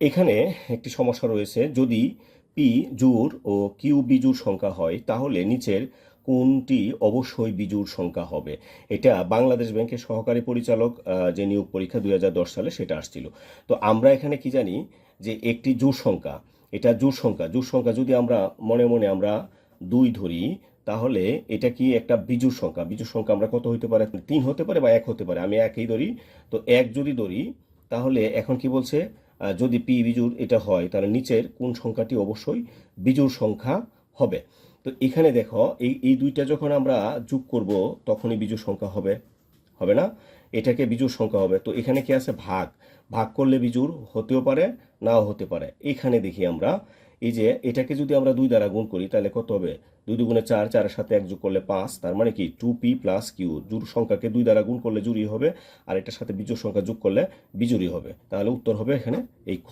এখানে একটি সমস্যা রয়েছে। যদি পি জোড় ও কিউ বিজুর সংখ্যা হয়, তাহলে নিচের কোনটি অবশ্যই বিজুর সংখ্যা হবে? এটা বাংলাদেশ ব্যাংকের সহকারী পরিচালক যে নিয়োগ পরীক্ষা দুই সালে সেটা আসছিল। তো আমরা এখানে কি জানি যে একটি জোড় সংখ্যা, এটা জোড় সংখ্যা জোড় সংখ্যা যদি আমরা মনে মনে আমরা দুই ধরি, তাহলে এটা কি একটা বিজুর সংখ্যা? বিজুর সংখ্যা আমরা কত হতে পারে? তিন হতে পারে বা এক হতে পারে। আমি একই ধরি, তো এক যদি ধরি, তাহলে এখন কি বলছে? যদি পি বিজুর এটা হয়, তাহলে নিচের কোন সংখ্যাটি অবশ্যই বিজুর সংখ্যা হবে। তো এখানে দেখো, এই এই দুইটা যখন আমরা যোগ করব, তখনই বিজুর সংখ্যা হবে। হবে না? এটাকে বিজুর সংখ্যা হবে। তো এখানে কি আছে? ভাগ। ভাগ করলে বিজুর হতেও পারে, নাও হতে পারে। এখানে দেখি আমরা এই যে এটাকে যদি আমরা দুই দ্বারা গুণ করি, তাহলে কত হবে? দুই দুগুণে চার, চারের সাথে এক যোগ করলে পাঁচ, তার মানে কি? টু পি প্লাস কিউ জুর সংখ্যাকে দুই দ্বারা গুণ করলে জুরি হবে, আর এটার সাথে বিজোর সংখ্যা যোগ করলে বিজুরি হবে। তাহলে উত্তর হবে এখানে এই খ।